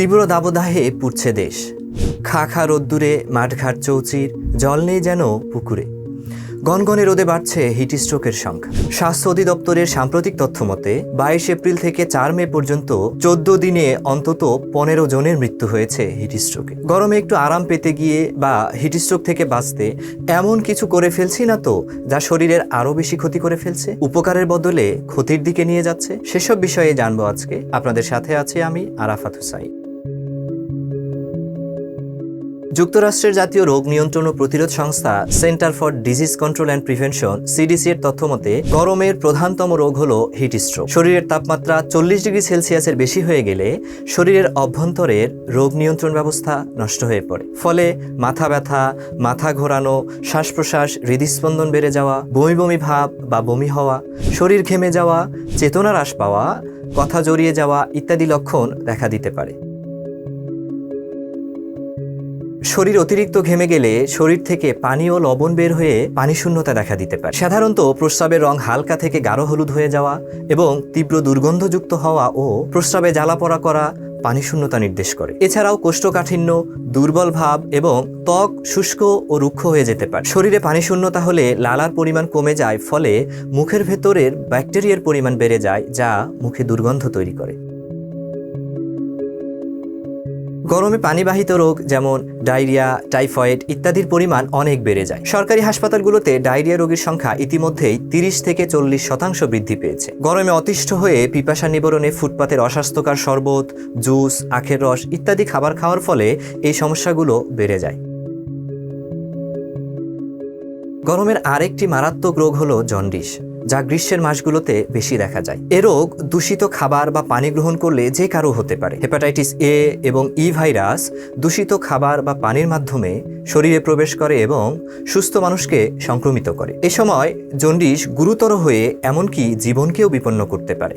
তীব্র দাবদাহে পুড়ছে দেশ। খা খা রোদ্দুরে, মাঠঘাট চৌচির, জল নেই যেন পুকুরে। গনগনে রোদে বাড়ছে হিটস্ট্রোকের সংখ্যা। স্বাস্থ্য অধিদপ্তরের সাম্প্রতিক তথ্য মতে, বাইশ এপ্রিল থেকে চার মে পর্যন্ত চোদ্দ দিনে অন্তত পনেরো জনের মৃত্যু হয়েছে হিটস্ট্রোকে। গরমে একটু আরাম পেতে গিয়ে বা হিটস্ট্রোক থেকে বাঁচতে এমন কিছু করে ফেলছি না তো, যা শরীরের আরও বেশি ক্ষতি করে ফেলছে। উপকারের বদলে ক্ষতির দিকে নিয়ে যাচ্ছে। সেসব বিষয়ে জানব আজকে। আপনাদের সাথে আছে আমি আরাফাত হুসাইন। যুক্তরাষ্ট্রের জাতীয় রোগ নিয়ন্ত্রণ ও প্রতিরোধ সংস্থা centre for disease control and prevention, CDC এর তথ্য মতে, গরমের প্রধানতম রোগ হল হিট স্ট্রোক। শরীরের তাপমাত্রা চল্লিশ ডিগ্রি সেলসিয়াসের বেশি হয়ে গেলে শরীরের অভ্যন্তরের রোগ নিয়ন্ত্রণ ব্যবস্থা নষ্ট হয়ে পড়ে। ফলে মাথা ব্যথা, মাথা ঘোরানো শ্বাস প্রশ্বাস হৃদস্পন্দন বেড়ে যাওয়া, বমি বমি ভাব বা বমি হওয়া, শরীর ঘেমে যাওয়া, চেতনা হ্রাস পাওয়া, কথা জড়িয়ে যাওয়া ইত্যাদি লক্ষণ দেখা দিতে পারে। শরীর অতিরিক্ত ঘেমে গেলে শরীর থেকে পানি ও লবণ বের হয়ে পানি শূন্যতা দেখা দিতে পারে। সাধারণত প্রস্রাবের রং হালকা থেকে গাঢ় হলুদ হয়ে যাওয়া এবং তীব্র দুর্গন্ধযুক্ত হওয়া ও প্রস্রাবে জ্বালা পড়া করা পানি শূন্যতা নির্দেশ করে। এছাড়াও কোষ্ঠকাঠিন্য, দুর্বল ভাব এবং ত্বক শুষ্ক ও রুক্ষ হয়ে যেতে পারে। শরীরে পানি শূন্যতা হলে লালার পরিমাণ কমে যায়, ফলে মুখের ভেতরের ব্যাকটেরিয়ার পরিমাণ বেড়ে যায়, যা মুখে দুর্গন্ধ তৈরি করে। গরমে পানিবাহিত রোগ যেমন ডায়রিয়া, টাইফয়েড ইত্যাদির পরিমাণ অনেক বেড়ে যায়। সরকারি হাসপাতালগুলোতে ডায়রিয়া রোগীর সংখ্যা ইতিমধ্যেই তিরিশ থেকে চল্লিশ শতাংশ বৃদ্ধি পেয়েছে। গরমে অতিষ্ঠ হয়ে পিপাসা নিবারণে ফুটপাতের অস্বাস্থ্যকর শরবত, জুস, আখের রস ইত্যাদি খাবার খাওয়ার ফলে এই সমস্যাগুলো বেড়ে যায়। গরমের আরেকটি মারাত্মক রোগ হলো জন্ডিস। যা গ্রীষ্মের মাসগুলোতে বেশি দেখা যায়। এ রোগ দূষিত খাবার বা পানি গ্রহণ করলে যে কারও হতে পারে। হেপাটাইটিস এ এবং ই ভাইরাস দূষিত খাবার বা পানির মাধ্যমে শরীরে প্রবেশ করে এবং সুস্থ মানুষকে সংক্রমিত করে। এ সময় জন্ডিস গুরুতর হয়ে এমনকি জীবনকেও বিপন্ন করতে পারে।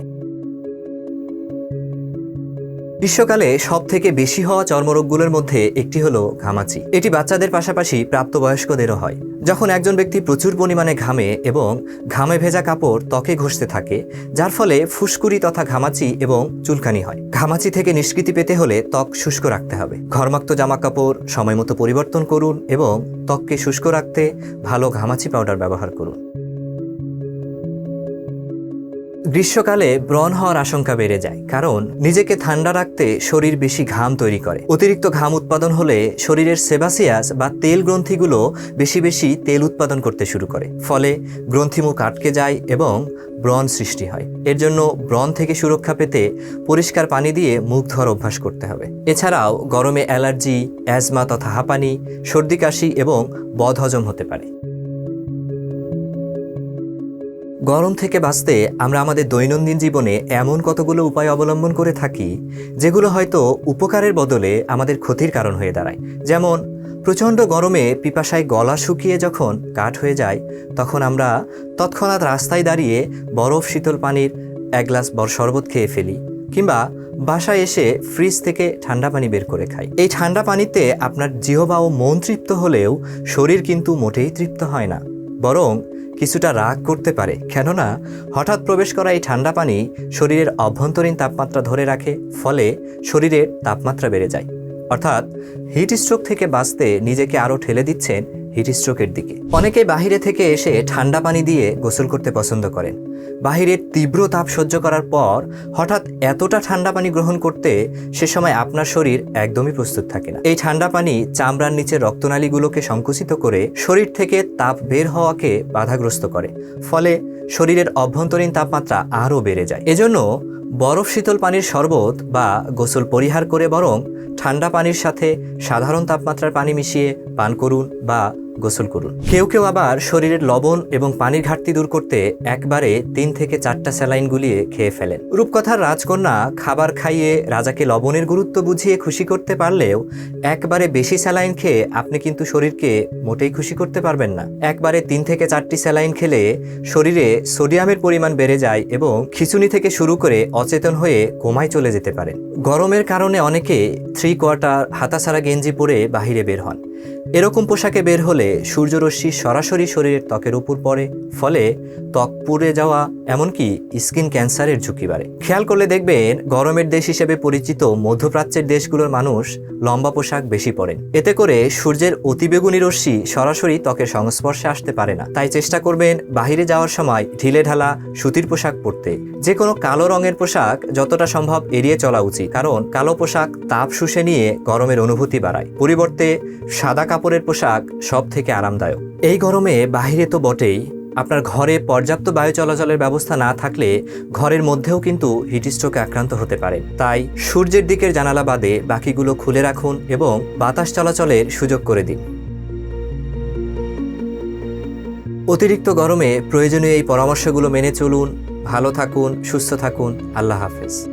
গ্রীষ্মকালে সব থেকে বেশি হওয়া চর্মরোগগুলোর মধ্যে একটি হলো ঘামাচি। এটি বাচ্চাদের পাশাপাশি প্রাপ্তবয়স্কদেরও হয়। যখন একজন ব্যক্তি প্রচুর পরিমাণে ঘামে এবং ঘামে ভেজা কাপড় ত্বকে ঘষতে থাকে, যার ফলে ফুসকুড়ি তথা ঘামাচি এবং চুলকানি হয়। ঘামাচি থেকে নিষ্কৃতি পেতে হলে ত্বক শুষ্ক রাখতে হবে। ঘরমাক্ত জামা কাপড় সময় মতো পরিবর্তন করুন এবং ত্বককে শুষ্ক রাখতে ভালো ঘামাচি পাউডার ব্যবহার করুন। গ্রীষ্মকালে ব্রণ হওয়ার আশঙ্কা বেড়ে যায়, কারণ নিজেকে ঠান্ডা রাখতে শরীর বেশি ঘাম তৈরি করে। অতিরিক্ত ঘাম উৎপাদন হলে শরীরের সেবাসিয়াস বা তেল গ্রন্থিগুলো বেশি বেশি তেল উৎপাদন করতে শুরু করে। ফলে গ্রন্থিমুখ আটকে যায় এবং ব্রণ সৃষ্টি হয়। এর জন্য ব্রণ থেকে সুরক্ষা পেতে পরিষ্কার পানি দিয়ে মুখ ধোয়ার অভ্যাস করতে হবে। এছাড়াও গরমে অ্যালার্জি, অ্যাজমা তথা হাঁপানি, সর্দি কাশি এবং বদহজম হতে পারে। গরম থেকে বাঁচতে আমরা আমাদের দৈনন্দিন জীবনে এমন কতগুলো উপায় অবলম্বন করে থাকি, যেগুলো হয়তো উপকারের বদলে আমাদের ক্ষতির কারণ হয়ে দাঁড়ায়। যেমন, প্রচণ্ড গরমে পিপাসায় গলা শুকিয়ে যখন কাঠ হয়ে যায়, তখন আমরা তৎক্ষণাৎ রাস্তায় দাঁড়িয়ে বরফ শীতল পানির এক গ্লাস বর শরবত খেয়ে ফেলি, কিংবা বাসায় এসে ফ্রিজ থেকে ঠান্ডা পানি বের করে খাই। এই ঠান্ডা পানিতে আপনার জিহবা ও মন তৃপ্ত হলেও শরীর কিন্তু মোটেই তৃপ্ত হয় না, বরং কিছুটা রাগ করতে পারে। কেননা, হঠাৎ প্রবেশ করা এই ঠান্ডা পানি শরীরের অভ্যন্তরীণ তাপমাত্রা ধরে রাখে, ফলে শরীরের তাপমাত্রা বেড়ে যায়। অর্থাৎ, হিট স্ট্রোক থেকে বাঁচতে নিজেকে আরও ঠেলে দিচ্ছেন হিট স্ট্রোকের দিকে। অনেকে বাহিরে থেকে এসে ঠান্ডা পানি দিয়ে গোসল করতে পছন্দ করেন। বাহিরের তীব্র তাপ সহ্য করার পর হঠাৎ এতটা ঠান্ডা পানি গ্রহণ করতে সে সময় আপনার শরীর একদমই প্রস্তুত থাকে না। এই ঠান্ডা পানি চামড়ার নিচে রক্তনালীগুলোকে সংকুচিত করে শরীর থেকে তাপ বের হওয়াকে বাধাগ্রস্ত করে। ফলে শরীরের অভ্যন্তরীণ তাপমাত্রা আরও বেড়ে যায়। এজন্য বরফ শীতল পানির শরবত বা গোসল পরিহার করে বরং ঠান্ডা পানির সাথে সাধারণ তাপমাত্রার পানি মিশিয়ে পান করুন বা গোসল করুন। কেউ কেউ আবার শরীরের লবণ এবং পানির ঘাটতি দূর করতে একবারে তিন থেকে চারটা স্যালাইন গুলিয়ে খেয়ে ফেলেন। রূপকথার রাজকন্যা খাবার খাইয়ে রাজাকে লবণের গুরুত্ব বুঝিয়ে খুশি করতে পারলেও একবারে বেশি স্যালাইন খেয়ে আপনি কিন্তু শরীরকে মোটেই খুশি করতে পারবেন না। একবারে তিন থেকে চারটি স্যালাইন খেলে শরীরে সোডিয়ামের পরিমাণ বেড়ে যায় এবং খিচুনি থেকে শুরু করে অচেতন হয়ে কোমায় চলে যেতে পারেন। গরমের কারণে অনেকে থ্রি কোয়ার্টার হাতাসারা গেঞ্জি পরে বাহিরে বের হন। এরকম পোশাকে বের হলে সূর্যরশ্মি সরাসরি শরীরের ত্বকের উপর পড়ে, ফলে ত্বক পুড়ে যাওয়া, এমনকি স্কিন ক্যান্সারের ঝুঁকি বাড়ে। খেয়াল করলে দেখবেন, গরমের দেশ হিসেবে পরিচিত মধ্যপ্রাচ্যের দেশগুলোর মানুষ লম্বা পোশাক বেশি পরেন এতে করে সূর্যের অতিবেগুনি রশ্মি সরাসরি ত্বকের সংস্পর্শে আসতে পারে না। তাই চেষ্টা করবেন বাইরে যাওয়ার সময় ঢিলে ঢালা সুতির পোশাক পরতে। যে কোনো কালো রঙের পোশাক যতটা সম্ভব এড়িয়ে চলা উচিত, কারণ কালো পোশাক তাপ শুষে নিয়ে গরমের অনুভূতি বাড়ায়। পরিবর্তে সাদা কাপড়ের পোশাক সব থেকে আরামদায়ক। এই গরমে বাইরে তো বটেই আপনার ঘরে পর্যাপ্ত বায়ু চলাচলের ব্যবস্থা না থাকলে ঘরের মধ্যেও কিন্তু হিটস্ট্রোকে আক্রান্ত হতে পারে তাই সূর্যের দিকের জানালা বাদে বাকিগুলো খুলে রাখুন এবং বাতাস চলাচলের সুযোগ করে দিন। অতিরিক্ত গরমে প্রয়োজনীয় এই পরামর্শগুলো মেনে চলুন। ভালো থাকুন, সুস্থ থাকুন। আল্লাহ হাফেজ।